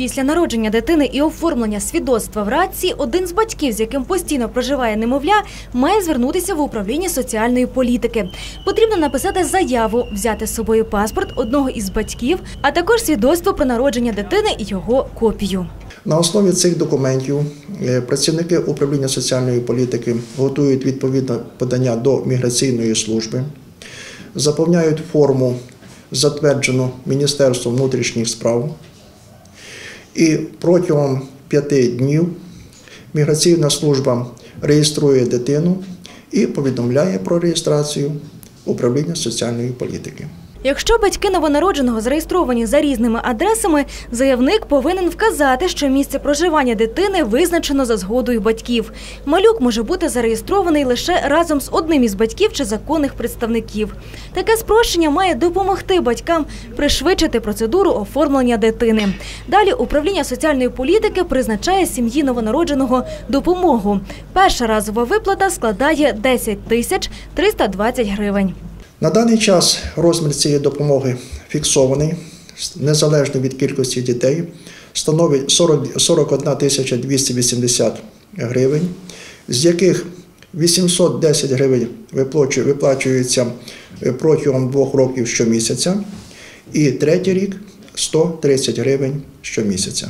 Після народження дитини і оформлення свідоцтва в радці один з батьків, з яким постійно проживає немовля, має звернутися в управління соціальної політики. Потрібно написати заяву, взяти з собою паспорт одного із батьків, а також свідоцтво про народження дитини і його копію. На основі цих документів е, працівники управління соціальної політики готують відповідне подання до міграційної служби, заповняють форму, затверджену Міністерством внутрішніх справ, і протягом п'яти днів міграційна служба реєструє дитину і повідомляє про реєстрацію управління соціальної політики. Якщо батьки новонародженого зареєстровані за різними адресами, заявник повинен вказати, що місце проживання дитини визначено за згодою батьків. Малюк може бути зареєстрований лише разом з одним із батьків чи законних представників. Таке спрощення має допомогти батькам пришвидшити процедуру оформлення дитини. Далі управління соціальної політики призначає сім'ї новонародженого допомогу. Перша разова виплата складає 10 тисяч 320 гривень. На даний час розмір цієї допомоги фіксований, незалежно від кількості дітей, становить 40 41 тисяча 280 гривень, з яких 810 гривень виплачу- виплачується протягом двох років щомісяця, і третій рік 130 гривень щомісяця.